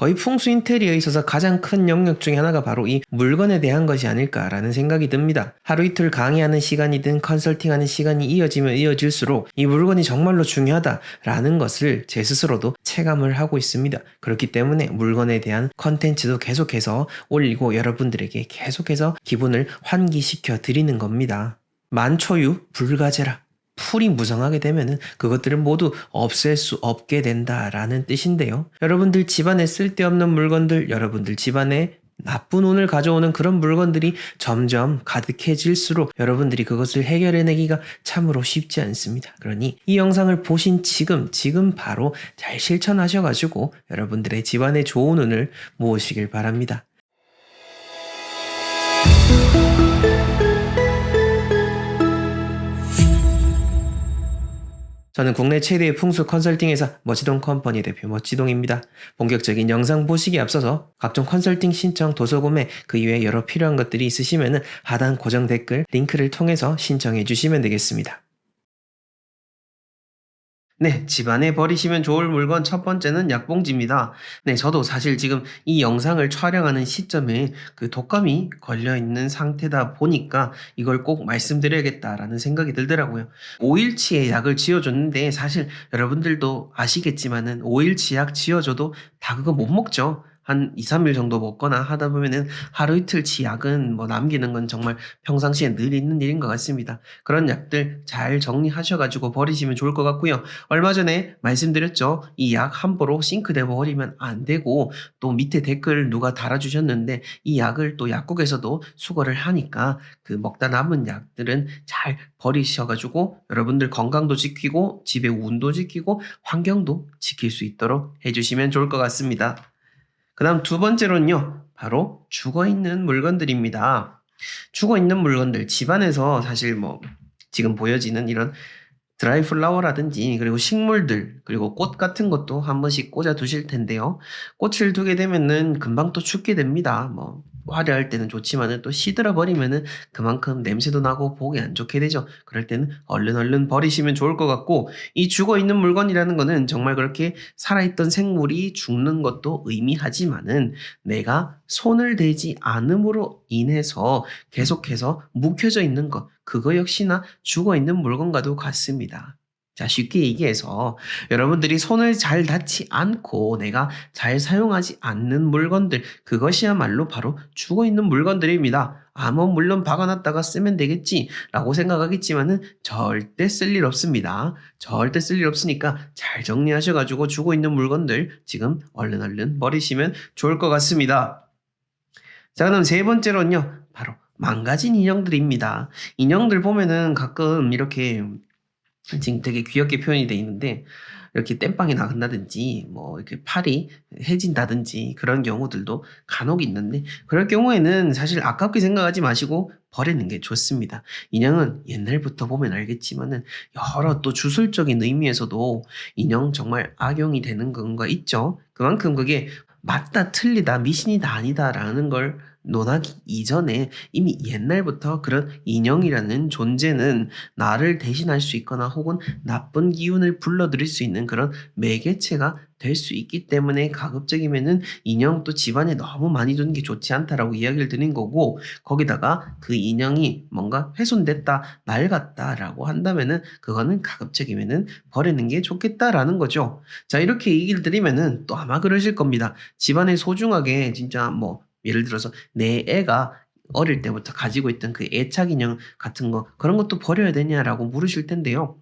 거의 풍수 인테리어에 있어서 가장 큰 영역 중에 하나가 바로 이 물건에 대한 것이 아닐까라는 생각이 듭니다. 하루 이틀 강의하는 시간이든 컨설팅하는 시간이 이어지면 이어질수록 이 물건이 정말로 중요하다라는 것을 제 스스로도 체감을 하고 있습니다. 그렇기 때문에 물건에 대한 컨텐츠도 계속해서 올리고 여러분들에게 계속해서 기분을 환기시켜 드리는 겁니다. 만초유 불가제라. 풀이 무성하게 되면은 그것들을 모두 없앨 수 없게 된다라는 뜻인데요. 여러분들 집안에 쓸데없는 물건들, 여러분들 집안에 나쁜 운을 가져오는 그런 물건들이 점점 가득해질수록 여러분들이 그것을 해결해내기가 참으로 쉽지 않습니다. 그러니 이 영상을 보신 지금, 지금 바로 잘 실천하셔가지고 여러분들의 집안에 좋은 운을 모으시길 바랍니다. 저는 국내 최대의 풍수 컨설팅 회사 멋지동 컴퍼니 대표 멋지동입니다. 본격적인 영상 보시기에 앞서서 각종 컨설팅 신청, 도서 구매, 그 이외에 여러 필요한 것들이 있으시면 하단 고정 댓글 링크를 통해서 신청해 주시면 되겠습니다. 네, 집안에 버리시면 좋을 물건 첫 번째는 약봉지입니다. 네, 저도 사실 지금 이 영상을 촬영하는 시점에 그 독감이 걸려 있는 상태다 보니까 이걸 꼭 말씀드려야겠다라는 생각이 들더라고요. 5일치의 약을 지어줬는데 사실 여러분들도 아시겠지만은 5일치 약 지어줘도 다 그거 못 먹죠. 한 2, 3일 정도 먹거나 하다 보면은 하루 이틀치 약은 뭐 남기는 건 정말 평상시에 늘 있는 일인 것 같습니다. 그런 약들 잘 정리하셔가지고 버리시면 좋을 것 같고요. 얼마 전에 말씀드렸죠. 이 약 함부로 싱크대에 버리면 안 되고 또 밑에 댓글 누가 달아주셨는데 이 약을 또 약국에서도 수거를 하니까 그 먹다 남은 약들은 잘 버리셔가지고 여러분들 건강도 지키고 집의 운도 지키고 환경도 지킬 수 있도록 해주시면 좋을 것 같습니다. 그 다음 두 번째로는요, 바로 죽어 있는 물건들입니다. 죽어 있는 물건들, 집안에서 사실 뭐, 지금 보여지는 이런 드라이 플라워라든지, 그리고 식물들, 그리고 꽃 같은 것도 한 번씩 꽂아 두실 텐데요. 꽃을 두게 되면은 금방 또 죽게 됩니다. 뭐, 화려할 때는 좋지만은 또 시들어 버리면은 그만큼 냄새도 나고 보기 안 좋게 되죠. 그럴 때는 얼른 얼른 버리시면 좋을 것 같고, 이 죽어 있는 물건이라는 거는 정말 그렇게 살아있던 생물이 죽는 것도 의미하지만은 내가 손을 대지 않음으로 인해서 계속해서 묵혀져 있는 것, 그거 역시나 죽어 있는 물건과도 같습니다. 자, 쉽게 얘기해서 여러분들이 손을 잘 닿지 않고 내가 잘 사용하지 않는 물건들, 그것이야말로 바로 죽어 있는 물건들입니다. 아, 뭐, 물론 박아놨다가 쓰면 되겠지. 라고 생각하겠지만은 절대 쓸 일 없습니다. 절대 쓸 일 없으니까 잘 정리하셔가지고 죽어 있는 물건들 지금 얼른 얼른 버리시면 좋을 것 같습니다. 자, 그럼 세 번째로는요. 바로 망가진 인형들입니다. 인형들 보면은 가끔 이렇게 지금 되게 귀엽게 표현이 돼 있는데 이렇게 땜빵이 나간다든지 뭐 이렇게 팔이 해진다든지 그런 경우들도 간혹 있는데 그럴 경우에는 사실 아깝게 생각하지 마시고 버리는 게 좋습니다. 인형은 옛날부터 보면 알겠지만은 여러 또 주술적인 의미에서도 인형 정말 악용이 되는 건가 있죠. 그만큼 그게 맞다 틀리다 미신이다 아니다라는 걸 논하기 이전에 이미 옛날부터 그런 인형이라는 존재는 나를 대신할 수 있거나 혹은 나쁜 기운을 불러들일 수 있는 그런 매개체가 될 수 있기 때문에 가급적이면은 인형도 집안에 너무 많이 두는 게 좋지 않다라고 이야기를 드린 거고 거기다가 그 인형이 뭔가 훼손됐다 낡았다라고 한다면은 그거는 가급적이면은 버리는 게 좋겠다라는 거죠. 자 이렇게 얘기를 드리면은 또 아마 그러실 겁니다. 집안에 소중하게 진짜 뭐 예를 들어서 내 애가 어릴 때부터 가지고 있던 그 애착 인형 같은 거 그런 것도 버려야 되냐라고 물으실 텐데요.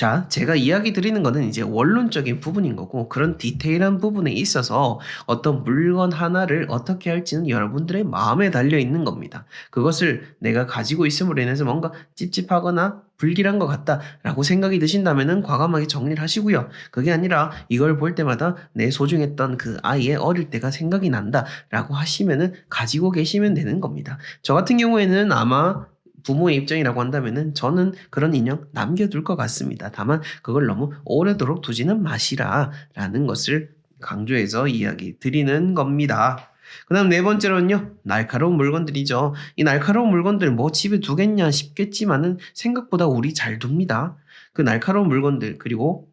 자, 제가 이야기 드리는 거는 이제 원론적인 부분인 거고 그런 디테일한 부분에 있어서 어떤 물건 하나를 어떻게 할지는 여러분들의 마음에 달려 있는 겁니다. 그것을 내가 가지고 있음으로 인해서 뭔가 찝찝하거나 불길한 것 같다라고 생각이 드신다면은 과감하게 정리를 하시고요. 그게 아니라 이걸 볼 때마다 내 소중했던 그 아이의 어릴 때가 생각이 난다라고 하시면은 가지고 계시면 되는 겁니다. 저 같은 경우에는 아마 부모의 입장이라고 한다면은 저는 그런 인형 남겨둘 것 같습니다. 다만 그걸 너무 오래도록 두지는 마시라라는 것을 강조해서 이야기 드리는 겁니다. 그 다음 네 번째로는요, 날카로운 물건들이죠. 이 날카로운 물건들 뭐 집에 두겠냐 싶겠지만은 생각보다 우리 잘 둡니다. 그 날카로운 물건들, 그리고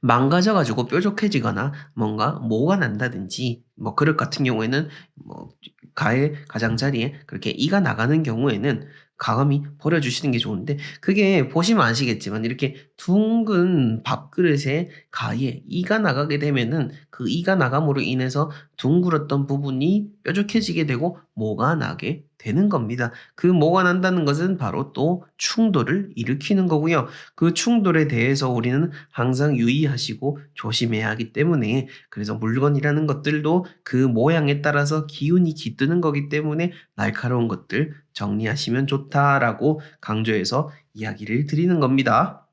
망가져 가지고 뾰족해지거나 뭔가 모가 난다든지 뭐 그릇 같은 경우에는 뭐 가의 가장자리에 그렇게 이가 나가는 경우에는 과감히 버려 주시는 게 좋은데 그게 보시면 아시겠지만 이렇게 둥근 밥그릇에 가에 이가 나가게 되면은 그 이가 나감으로 인해서 둥그렇던 부분이 뾰족해지게 되고 모가 나게 되는 겁니다. 그 모가 난다는 것은 바로 또 충돌을 일으키는 거고요. 그 충돌에 대해서 우리는 항상 유의하시고 조심해야 하기 때문에 그래서 물건이라는 것들도 그 모양에 따라서 기운이 깃드는 거기 때문에 날카로운 것들 정리하시면 좋다라고 강조해서 이야기를 드리는 겁니다.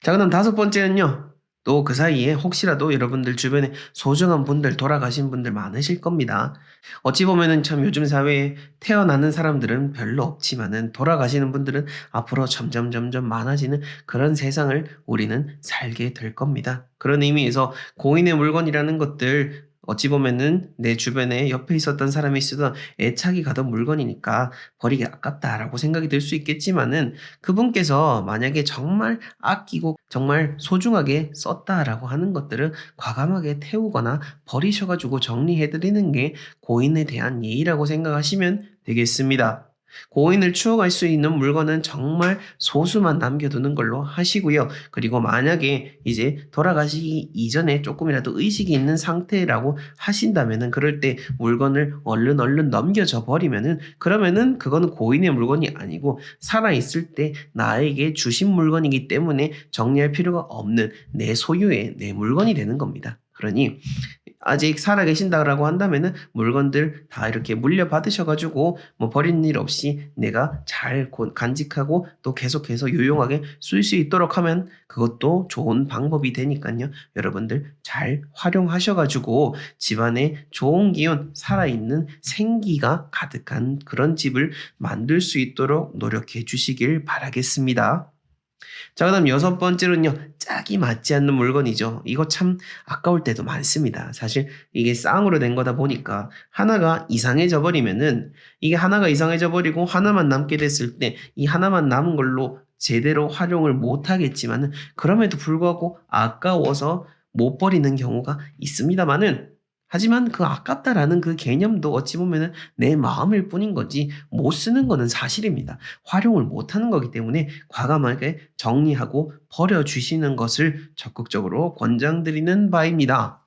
자, 그다음 다섯 번째는요. 또 그 사이에 혹시라도 여러분들 주변에 소중한 분들 돌아가신 분들 많으실 겁니다. 어찌 보면은 참 요즘 사회에 태어나는 사람들은 별로 없지만은 돌아가시는 분들은 앞으로 점점 점점 많아지는 그런 세상을 우리는 살게 될 겁니다. 그런 의미에서 고인의 물건이라는 것들 어찌 보면은 내 주변에 옆에 있었던 사람이 쓰던 애착이 가던 물건이니까 버리기 아깝다라고 생각이 들 수 있겠지만은 그분께서 만약에 정말 아끼고 정말 소중하게 썼다라고 하는 것들은 과감하게 태우거나 버리셔가지고 정리해드리는 게 고인에 대한 예의라고 생각하시면 되겠습니다. 고인을 추억할 수 있는 물건은 정말 소수만 남겨두는 걸로 하시고요. 그리고 만약에 이제 돌아가시기 이전에 조금이라도 의식이 있는 상태라고 하신다면은 그럴 때 물건을 얼른 얼른 넘겨져 버리면은 그러면은 그거는 고인의 물건이 아니고 살아있을 때 나에게 주신 물건이기 때문에 정리할 필요가 없는 내 소유의 내 물건이 되는 겁니다. 그러니 아직 살아 계신다라고 한다면은 물건들 다 이렇게 물려 받으셔가지고 뭐 버린 일 없이 내가 잘 고- 간직하고 또 계속해서 유용하게 쓸 수 있도록 하면 그것도 좋은 방법이 되니까요. 여러분들 잘 활용하셔가지고 집안에 좋은 기운, 살아있는 생기가 가득한 그런 집을 만들 수 있도록 노력해 주시길 바라겠습니다. 자, 그 다음 여섯 번째로는요, 짝이 맞지 않는 물건이죠. 이거 참 아까울 때도 많습니다. 사실 이게 쌍으로 된 거다 보니까 하나가 이상해져 버리면은 이게 하나가 이상해져 버리고 하나만 남게 됐을 때 이 하나만 남은 걸로 제대로 활용을 못 하겠지만은 그럼에도 불구하고 아까워서 못 버리는 경우가 있습니다만은 하지만 그 아깝다라는 그 개념도 어찌 보면은 내 마음일 뿐인 거지 못 쓰는 거는 사실입니다. 활용을 못 하는 거기 때문에 과감하게 정리하고 버려주시는 것을 적극적으로 권장드리는 바입니다.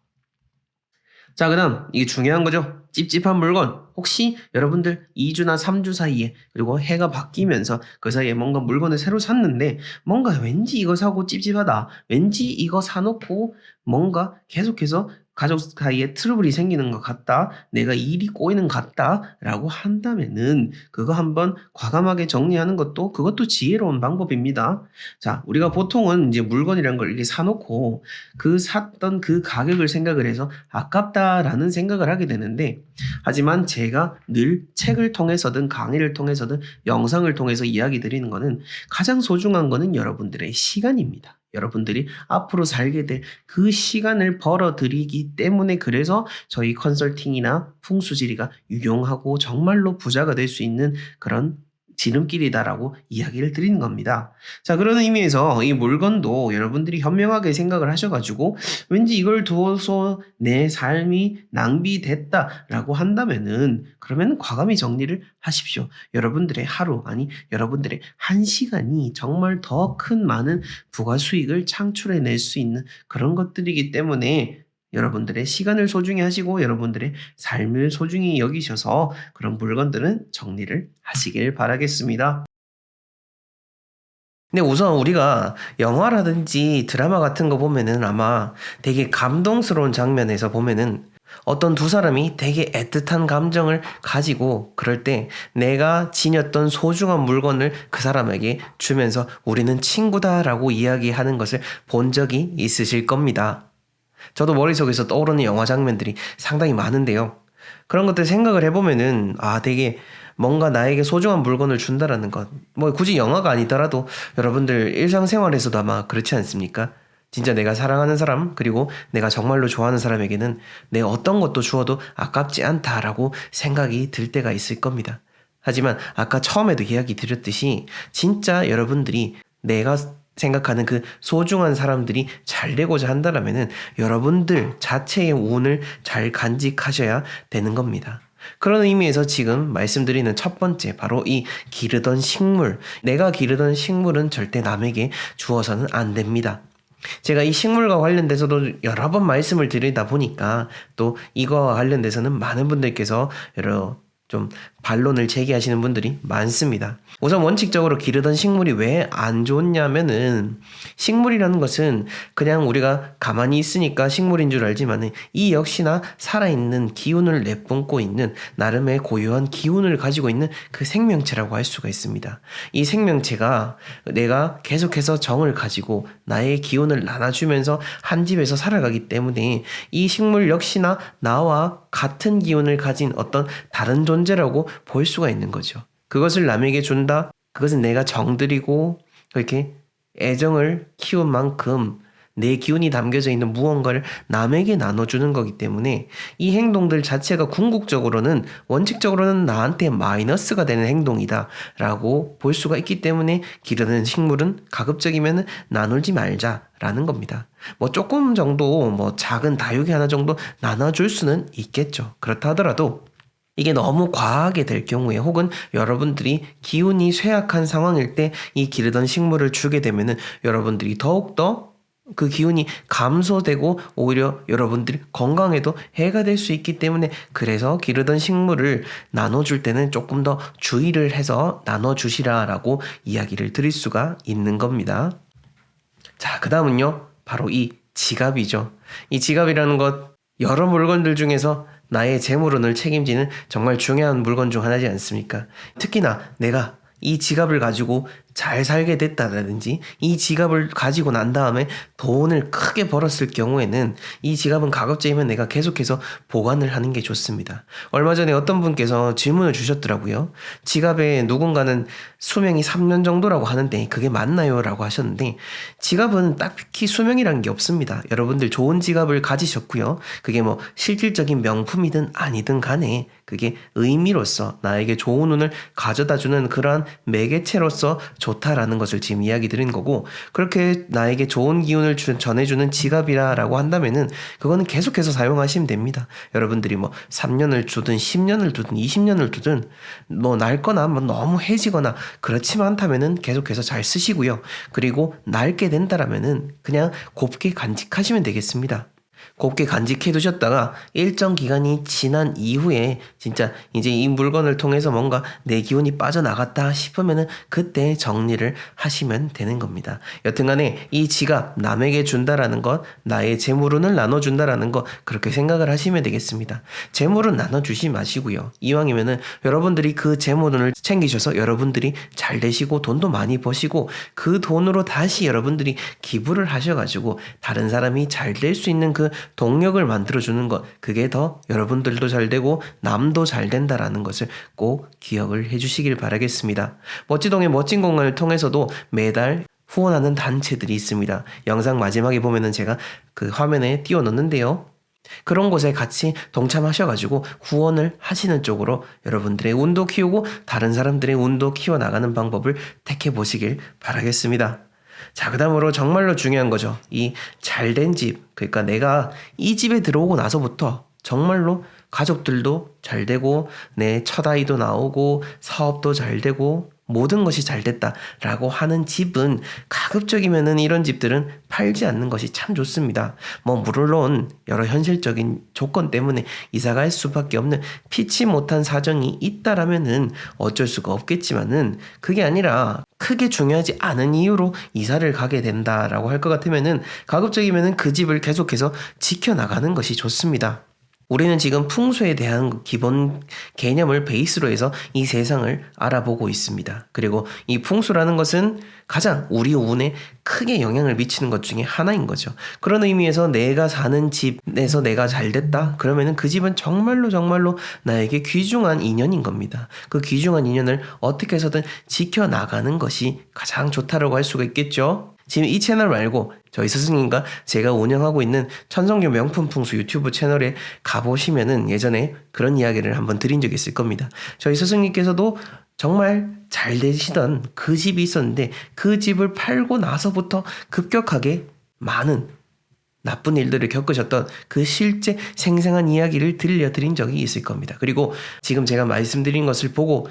자, 그 다음, 이게 중요한 거죠. 찝찝한 물건. 혹시 여러분들 2주나 3주 사이에, 그리고 해가 바뀌면서 그 사이에 뭔가 물건을 새로 샀는데, 뭔가 왠지 이거 사고 찝찝하다. 왠지 이거 사놓고 뭔가 계속해서 가족 사이에 트러블이 생기는 것 같다. 내가 일이 꼬이는 것 같다. 라고 한다면은, 그거 한번 과감하게 정리하는 것도 그것도 지혜로운 방법입니다. 자, 우리가 보통은 이제 물건이란 걸 이렇게 사놓고 그 샀던 그 가격을 생각을 해서 아깝다라는 생각을 하게 되는데, 하지만 제가 늘 책을 통해서든 강의를 통해서든 영상을 통해서 이야기 드리는 거는 가장 소중한 거는 여러분들의 시간입니다. 여러분들이 앞으로 살게 될 그 시간을 벌어들이기 때문에 그래서 저희 컨설팅이나 풍수지리가 유용하고 정말로 부자가 될 수 있는 그런 지름길이다라고 이야기를 드리는 겁니다. 자, 그런 의미에서 이 물건도 여러분들이 현명하게 생각을 하셔가지고 왠지 이걸 두어서 내 삶이 낭비됐다라고 한다면은 그러면 과감히 정리를 하십시오. 여러분들의 하루, 아니, 여러분들의 한 시간이 정말 더 큰 많은 부가 수익을 창출해낼 수 있는 그런 것들이기 때문에 여러분들의 시간을 소중히 하시고 여러분들의 삶을 소중히 여기셔서 그런 물건들은 정리를 하시길 바라겠습니다. 근데 우선 우리가 영화라든지 드라마 같은 거 보면은 아마 되게 감동스러운 장면에서 보면은 어떤 두 사람이 되게 애틋한 감정을 가지고 그럴 때 내가 지녔던 소중한 물건을 그 사람에게 주면서 우리는 친구다라고 이야기하는 것을 본 적이 있으실 겁니다. 저도 머릿속에서 떠오르는 영화 장면들이 상당히 많은데요. 그런 것들 생각을 해보면은, 아, 되게 뭔가 나에게 소중한 물건을 준다라는 것. 뭐 굳이 영화가 아니더라도 여러분들 일상생활에서도 아마 그렇지 않습니까? 진짜 내가 사랑하는 사람, 그리고 내가 정말로 좋아하는 사람에게는 내 어떤 것도 주어도 아깝지 않다라고 생각이 들 때가 있을 겁니다. 하지만 아까 처음에도 이야기 드렸듯이 진짜 여러분들이 내가 생각하는 그 소중한 사람들이 잘 되고자 한다라면은 여러분들 자체의 운을 잘 간직하셔야 되는 겁니다. 그런 의미에서 지금 말씀드리는 첫 번째 바로 이 기르던 식물 내가 기르던 식물은 절대 남에게 주어서는 안 됩니다. 제가 이 식물과 관련돼서도 여러 번 말씀을 드리다 보니까 또 이거와 관련돼서는 많은 분들께서 여러 좀 반론을 제기하시는 분들이 많습니다. 우선 원칙적으로 기르던 식물이 왜 안 좋냐면은 식물이라는 것은 그냥 우리가 가만히 있으니까 식물인 줄 알지만은 이 역시나 살아있는 기운을 내뿜고 있는 나름의 고유한 기운을 가지고 있는 그 생명체라고 할 수가 있습니다. 이 생명체가 내가 계속해서 정을 가지고 나의 기운을 나눠주면서 한 집에서 살아가기 때문에 이 식물 역시나 나와 같은 기운을 가진 어떤 다른 존재라고 볼 수가 있는 거죠. 그것을 남에게 준다? 그것은 내가 정들이고 그렇게 애정을 키운 만큼 내 기운이 담겨져 있는 무언가를 남에게 나눠주는 거기 때문에 이 행동들 자체가 궁극적으로는 원칙적으로는 나한테 마이너스가 되는 행동이다 라고 볼 수가 있기 때문에 기르는 식물은 가급적이면 나누지 말자라는 겁니다. 뭐 조금 정도 뭐 작은 다육이 하나 정도 나눠줄 수는 있겠죠. 그렇다 하더라도 이게 너무 과하게 될 경우에 혹은 여러분들이 기운이 쇠약한 상황일 때 이 기르던 식물을 주게 되면은 여러분들이 더욱더 그 기운이 감소되고 오히려 여러분들이 건강에도 해가 될 수 있기 때문에 그래서 기르던 식물을 나눠줄 때는 조금 더 주의를 해서 나눠주시라라고 이야기를 드릴 수가 있는 겁니다. 자, 그 다음은요. 바로 이 지갑이죠. 이 지갑이라는 것 여러 물건들 중에서 나의 재물운을 책임지는 정말 중요한 물건 중 하나지 않습니까? 특히나 내가 이 지갑을 가지고 잘 살게 됐다라든지 이 지갑을 가지고 난 다음에 돈을 크게 벌었을 경우에는 이 지갑은 가급적이면 내가 계속해서 보관을 하는 게 좋습니다. 얼마 전에 어떤 분께서 질문을 주셨더라고요. 지갑에 누군가는 수명이 3년 정도라고 하는데 그게 맞나요? 라고 하셨는데 지갑은 딱히 수명이란 게 없습니다. 여러분들 좋은 지갑을 가지셨고요. 그게 뭐 실질적인 명품이든 아니든 간에 그게 의미로서 나에게 좋은 운을 가져다 주는 그러한 매개체로서 좋다라는 것을 지금 이야기 드린 거고 그렇게 나에게 좋은 기운을 주, 전해주는 지갑이라라고 한다면은 그거는 계속해서 사용하시면 됩니다. 여러분들이 뭐 3년을 두든 10년을 두든 20년을 두든 뭐 낡거나 뭐 너무 해지거나 그렇지만 않다면은 계속해서 잘 쓰시고요. 그리고 낡게 된다라면은 그냥 곱게 간직하시면 되겠습니다. 곱게 간직해 두셨다가 일정 기간이 지난 이후에 진짜 이제 이 물건을 통해서 뭔가 내 기운이 빠져나갔다 싶으면은 그때 정리를 하시면 되는 겁니다. 여튼간에 이 지갑 남에게 준다라는 것, 나의 재물운을 나눠준다라는 것 그렇게 생각을 하시면 되겠습니다. 재물은 나눠주시 마시고요. 이왕이면은 여러분들이 그 재물운을 챙기셔서 여러분들이 잘 되시고 돈도 많이 버시고 그 돈으로 다시 여러분들이 기부를 하셔가지고 다른 사람이 잘 될 수 있는 그 동력을 만들어주는 것, 그게 더 여러분들도 잘 되고 남도 잘 된다라는 것을 꼭 기억을 해주시길 바라겠습니다. 멋지동의 멋진 공간을 통해서도 매달 후원하는 단체들이 있습니다. 영상 마지막에 보면은 제가 그 화면에 띄워 놓는데요. 그런 곳에 같이 동참하셔가지고 후원을 하시는 쪽으로 여러분들의 운도 키우고 다른 사람들의 운도 키워나가는 방법을 택해 보시길 바라겠습니다. 자, 그 다음으로 정말로 중요한 거죠. 이 잘된 집. 그러니까 내가 이 집에 들어오고 나서부터 정말로 가족들도 잘 되고, 내 첫 아이도 나오고, 사업도 잘 되고, 모든 것이 잘 됐다라고 하는 집은 가급적이면은 이런 집들은 팔지 않는 것이 참 좋습니다. 뭐 물론 여러 현실적인 조건 때문에 이사 갈 수밖에 없는 피치 못한 사정이 있다라면은 어쩔 수가 없겠지만은 그게 아니라 크게 중요하지 않은 이유로 이사를 가게 된다라고 할 것 같으면은 가급적이면은 그 집을 계속해서 지켜나가는 것이 좋습니다. 우리는 지금 풍수에 대한 기본 개념을 베이스로 해서 이 세상을 알아보고 있습니다. 그리고 이 풍수라는 것은 가장 우리 운에 크게 영향을 미치는 것 중에 하나인 거죠. 그런 의미에서 내가 사는 집에서 내가 잘 됐다? 그러면은 그 집은 정말로 정말로 나에게 귀중한 인연인 겁니다. 그 귀중한 인연을 어떻게 해서든 지켜나가는 것이 가장 좋다라고 할 수가 있겠죠. 지금 이 채널 말고 저희 스승님과 제가 운영하고 있는 천성교 명품 풍수 유튜브 채널에 가보시면은 예전에 그런 이야기를 한번 드린 적이 있을 겁니다. 저희 스승님께서도 정말 잘 되시던 그 집이 있었는데 그 집을 팔고 나서부터 급격하게 많은 나쁜 일들을 겪으셨던 그 실제 생생한 이야기를 들려드린 적이 있을 겁니다. 그리고 지금 제가 말씀드린 것을 보고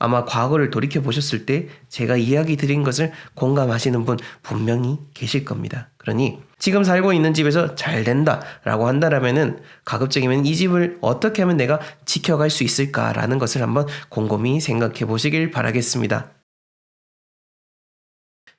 아마 과거를 돌이켜 보셨을 때 제가 이야기 드린 것을 공감하시는 분 분명히 계실 겁니다. 그러니 지금 살고 있는 집에서 잘 된다라고 한다라면은 가급적이면 이 집을 어떻게 하면 내가 지켜갈 수 있을까라는 것을 한번 곰곰이 생각해 보시길 바라겠습니다.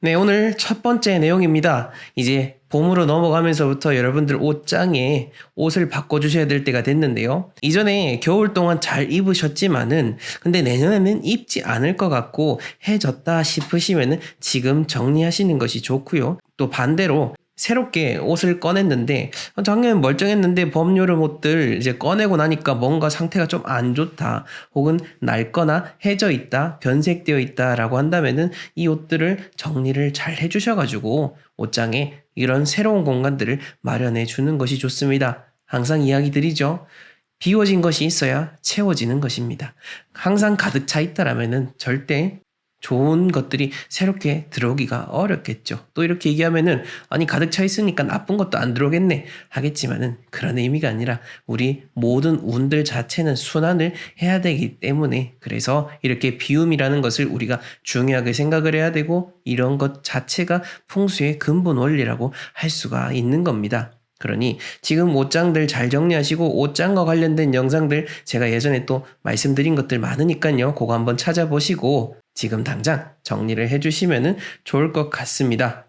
네, 오늘 첫 번째 내용입니다. 이제 봄으로 넘어가면서부터 여러분들 옷장에 옷을 바꿔주셔야 될 때가 됐는데요. 이전에 겨울 동안 잘 입으셨지만은, 근데 내년에는 입지 않을 것 같고, 해졌다 싶으시면은 지금 정리하시는 것이 좋고요. 또 반대로 새롭게 옷을 꺼냈는데 어, 작년엔 멀쩡했는데 봄 여름 옷들 이제 꺼내고 나니까 뭔가 상태가 좀 안 좋다 혹은 낡거나 해져 있다 변색되어 있다라고 한다면은 이 옷들을 정리를 잘 해주셔가지고 옷장에 이런 새로운 공간들을 마련해 주는 것이 좋습니다. 항상 이야기 드리죠. 비워진 것이 있어야 채워지는 것입니다. 항상 가득 차 있다라면은 절대 좋은 것들이 새롭게 들어오기가 어렵겠죠. 또 이렇게 얘기하면은 아니 가득 차 있으니까 나쁜 것도 안 들어오겠네 하겠지만은 그런 의미가 아니라 우리 모든 운들 자체는 순환을 해야 되기 때문에 그래서 이렇게 비움이라는 것을 우리가 중요하게 생각을 해야 되고 이런 것 자체가 풍수의 근본 원리라고 할 수가 있는 겁니다. 그러니 지금 옷장들 잘 정리하시고 옷장과 관련된 영상들 제가 예전에 또 말씀드린 것들 많으니까요. 그거 한번 찾아보시고 지금 당장 정리를 해주시면 좋을 것 같습니다.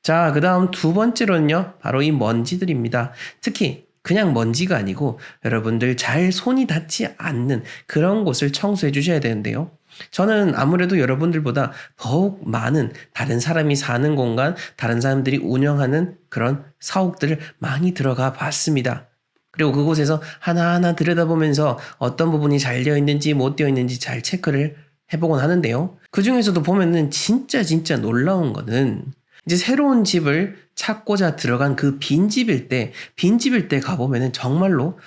자, 그 다음 두 번째로는요, 바로 이 먼지들입니다. 특히 그냥 먼지가 아니고 여러분들 잘 손이 닿지 않는 그런 곳을 청소해 주셔야 되는데요. 저는 아무래도 여러분들보다 더욱 많은 다른 사람이 사는 공간, 다른 사람들이 운영하는 그런 사옥들을 많이 들어가 봤습니다. 그리고 그곳에서 하나하나 들여다보면서 어떤 부분이 잘 되어 있는지 못 되어 있는지 잘 체크를 해보곤 하는데요. 그 중에서도 보면은 진짜 진짜 놀라운 거는 이제 새로운 집을 찾고자 들어간 그 빈집일 때, 빈집일 때 가보면은 정말로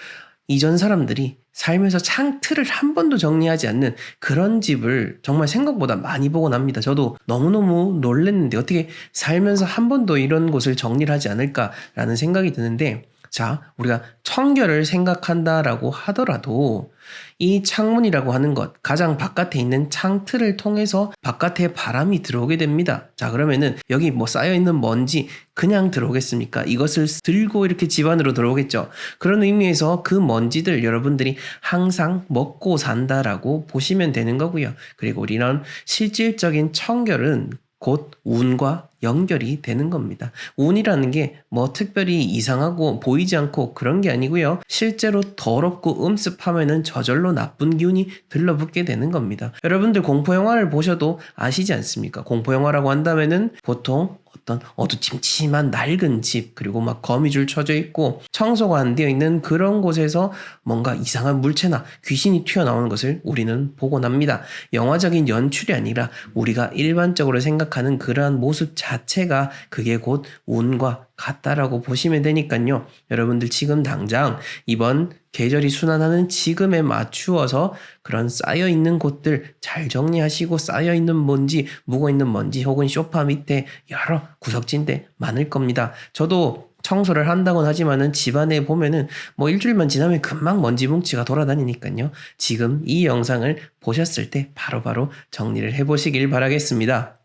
이전 사람들이 살면서 창틀을 한 번도 정리하지 않는 그런 집을 정말 생각보다 많이 보곤 합니다. 저도 너무너무 놀랐는데 어떻게 살면서 한 번도 이런 곳을 정리를 하지 않을까라는 생각이 드는데 자, 우리가 청결을 생각한다라고 하더라도 이 창문이라고 하는 것, 가장 바깥에 있는 창틀을 통해서 바깥에 바람이 들어오게 됩니다. 자, 그러면은 여기 뭐 쌓여있는 먼지 그냥 들어오겠습니까? 이것을 들고 이렇게 집 안으로 들어오겠죠. 그런 의미에서 그 먼지들 여러분들이 항상 먹고 산다라고 보시면 되는 거고요. 그리고 우리는 실질적인 청결은 곧 운과 연결이 되는 겁니다. 운이라는 게 뭐 특별히 이상하고 보이지 않고 그런 게 아니고요. 실제로 더럽고 음습하면은 저절로 나쁜 기운이 들러붙게 되는 겁니다. 여러분들 공포 영화를 보셔도 아시지 않습니까? 공포 영화라고 한다면은 보통 어떤 어두침침한 낡은 집 그리고 막 거미줄 쳐져 있고 청소가 안 되어 있는 그런 곳에서 뭔가 이상한 물체나 귀신이 튀어나오는 것을 우리는 보곤 합니다. 영화적인 연출이 아니라 우리가 일반적으로 생각하는 그러한 모습 자 체가 그게 곧 운과 같다라고 보시면 되니까요. 여러분들 지금 당장 이번 계절이 순환하는 지금에 맞추어서 그런 쌓여 있는 곳들 잘 정리하시고 쌓여 있는 먼지, 묵어 있는 먼지 혹은 쇼파 밑에 여러 구석진데 많을 겁니다. 저도 청소를 한다곤 하지만은 집안에 보면은 뭐 일주일만 지나면 금방 먼지 뭉치가 돌아다니니까요. 지금 이 영상을 보셨을 때 바로바로 정리를 해보시길 바라겠습니다.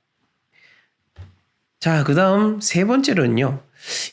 자, 그 다음 세 번째로는요.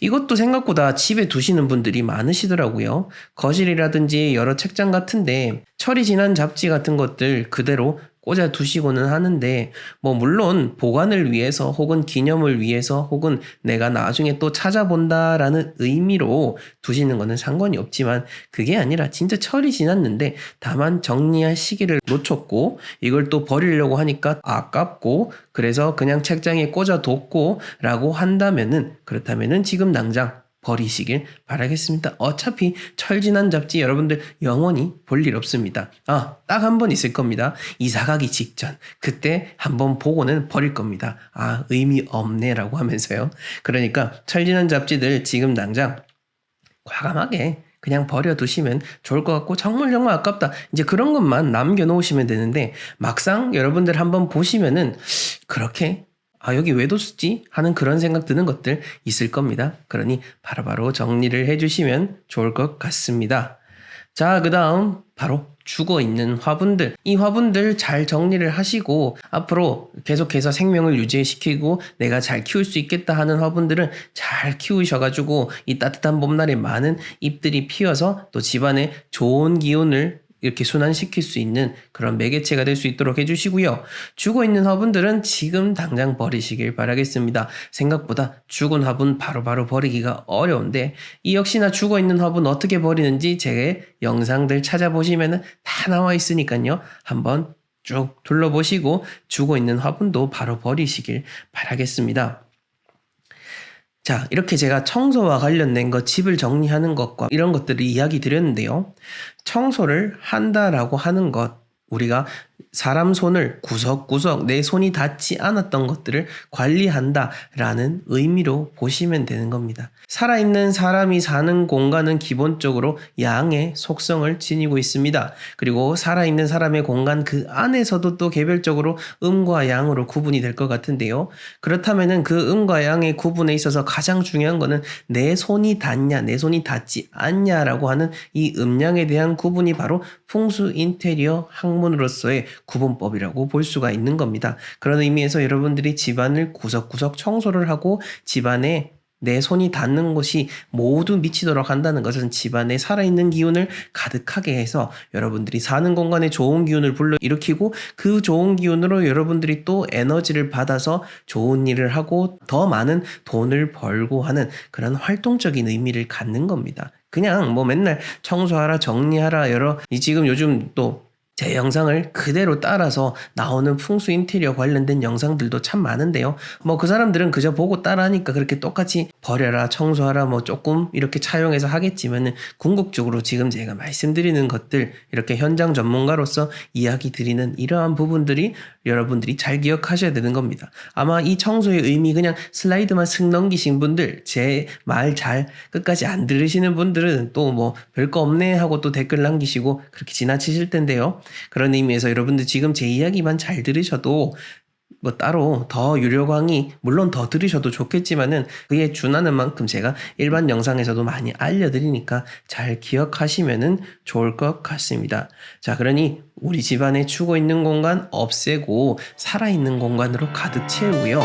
이것도 생각보다 집에 두시는 분들이 많으시더라고요. 거실이라든지 여러 책장 같은데 철이 지난 잡지 같은 것들 그대로 꽂아 두시고는 하는데 뭐 물론 보관을 위해서 혹은 기념을 위해서 혹은 내가 나중에 또 찾아본다라는 의미로 두시는 거는 상관이 없지만 그게 아니라 진짜 철이 지났는데 다만 정리할 시기를 놓쳤고 이걸 또 버리려고 하니까 아깝고 그래서 그냥 책장에 꽂아 뒀고 라고 한다면은 그렇다면은 지금 당장 버리시길 바라겠습니다. 어차피 철진한 잡지 여러분들 영원히 볼 일 없습니다. 아, 딱 한 번 있을 겁니다. 이사 가기 직전. 그때 한번 보고는 버릴 겁니다. 아, 의미 없네라고 하면서요. 그러니까 철진한 잡지들 지금 당장 과감하게 그냥 버려두시면 좋을 것 같고 정말 정말 아깝다. 이제 그런 것만 남겨놓으시면 되는데 막상 여러분들 한번 보시면은 그렇게 아 여기 왜 뒀지 하는 그런 생각 드는 것들 있을 겁니다. 그러니 바로 바로 정리를 해주시면 좋을 것 같습니다. 자, 그 다음 바로 죽어 있는 화분들. 이 화분들 잘 정리를 하시고 앞으로 계속해서 생명을 유지시키고 내가 잘 키울 수 있겠다 하는 화분들은 잘 키우셔가지고 이 따뜻한 봄날에 많은 잎들이 피어서 또 집안에 좋은 기운을 이렇게 순환시킬 수 있는 그런 매개체가 될 수 있도록 해주시고요. 죽어 있는 화분들은 지금 당장 버리시길 바라겠습니다. 생각보다 죽은 화분 바로 바로 버리기가 어려운데 이 역시나 죽어 있는 화분 어떻게 버리는지 제 영상들 찾아보시면 다 나와 있으니까요. 한번 쭉 둘러보시고 죽어 있는 화분도 바로 버리시길 바라겠습니다. 자, 이렇게 제가 청소와 관련된 것, 집을 정리하는 것과 이런 것들을 이야기 드렸는데요. 청소를 한다라고 하는 것, 우리가 사람 손을 구석구석 내 손이 닿지 않았던 것들을 관리한다 라는 의미로 보시면 되는 겁니다. 살아있는 사람이 사는 공간은 기본적으로 양의 속성을 지니고 있습니다. 그리고 살아있는 사람의 공간 그 안에서도 또 개별적으로 음과 양으로 구분이 될 것 같은데요. 그렇다면은 그 음과 양의 구분에 있어서 가장 중요한 거는 내 손이 닿냐, 내 손이 닿지 않냐라고 하는 이 음양에 대한 구분이 바로 풍수 인테리어 학문으로서의 구분법이라고 볼 수가 있는 겁니다. 그런 의미에서 여러분들이 집안을 구석구석 청소를 하고 집안에 내 손이 닿는 곳이 모두 미치도록 한다는 것은 집안에 살아있는 기운을 가득하게 해서 여러분들이 사는 공간에 좋은 기운을 불러 일으키고 그 좋은 기운으로 여러분들이 또 에너지를 받아서 좋은 일을 하고 더 많은 돈을 벌고 하는 그런 활동적인 의미를 갖는 겁니다. 그냥 뭐 맨날 청소하라 정리하라 여러 이 지금 요즘 또 제 영상을 그대로 따라서 나오는 풍수 인테리어 관련된 영상들도 참 많은데요. 뭐 그 사람들은 그저 보고 따라하니까 그렇게 똑같이 버려라, 청소하라, 뭐 조금 이렇게 차용해서 하겠지만은 궁극적으로 지금 제가 말씀드리는 것들 이렇게 현장 전문가로서 이야기 드리는 이러한 부분들이 여러분들이 잘 기억하셔야 되는 겁니다. 아마 이 청소의 의미 그냥 슬라이드만 슥 넘기신 분들, 제 말 잘 끝까지 안 들으시는 분들은 또 뭐 별거 없네 하고 또 댓글 남기시고 그렇게 지나치실 텐데요. 그런 의미에서 여러분들 지금 제 이야기만 잘 들으셔도 뭐 따로 더 유료 강의 물론 더 들으셔도 좋겠지만은 그에 준하는 만큼 제가 일반 영상에서도 많이 알려드리니까 잘 기억하시면은 좋을 것 같습니다. 자 그러니 우리 집안에 죽어 있는 공간 없애고 살아있는 공간으로 가득 채우고요.